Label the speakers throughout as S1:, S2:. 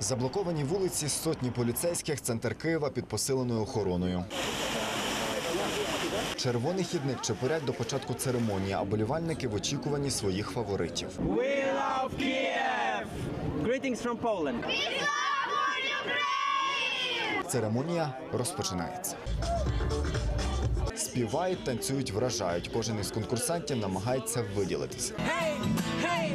S1: Заблоковані вулиці, сотні поліцейських, центр Києва під посиленою охороною. Червоний хідник чепурять до початку церемонії, а болівальники в очікуванні своїх фаворитів.
S2: We love Kiev! Greetings from Poland.
S1: Церемонія розпочинається. Співають, танцюють, вражають. Кожен із конкурсантів намагається виділитися.
S2: Hey, hey,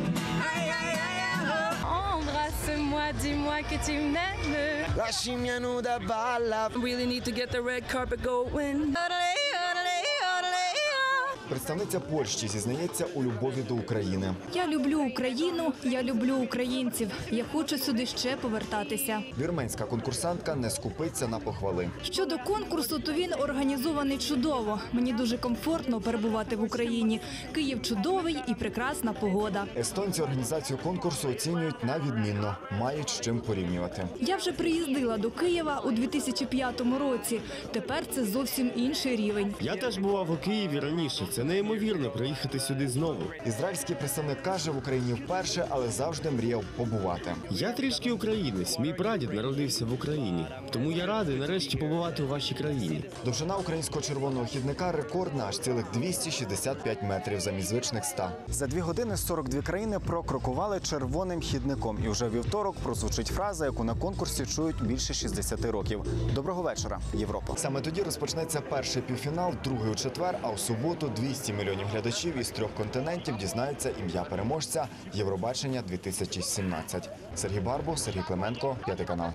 S3: Dis-moi que tu m'aimes.
S2: Lasciami nuda balla.
S3: Really need to get the red carpet going.
S1: Представниця Польщі зізнається у любові до України.
S4: Я люблю Україну, я люблю українців. Я хочу сюди ще повертатися.
S1: Вірменська конкурсантка не скупиться на похвали.
S4: Щодо конкурсу, то він організований чудово. Мені дуже комфортно перебувати в Україні. Київ чудовий і прекрасна погода.
S1: Естонці організацію конкурсу оцінюють на відмінно, мають з чим порівнювати.
S4: Я вже приїздила до Києва у 2005 році. Тепер це зовсім інший рівень.
S5: Я теж бував у Києві раніше. Це неймовірно приїхати сюди знову.
S1: Ізраїльський представник каже в Україні вперше, але завжди мріяв побувати.
S5: Я трішки українець. Мій прадід народився в Україні. Тому я радий нарешті побувати у вашій країні.
S1: Довжина українського червоного хідника рекордна аж цілих 265 метрів замість звичних 100. За дві години 42 країни прокрокували червоним хідником. І вже вівторок прозвучить фраза, яку на конкурсі чують більше 60 років. Доброго вечора, Європа. Саме тоді розпочнеться перший півфінал, другий у четвер. А у суботу 200 мільйонів глядачів із трьох континентів дізнаються ім'я переможця Євробачення 2017. Сергій Барбу, Сергій Клименко, п'ятий канал.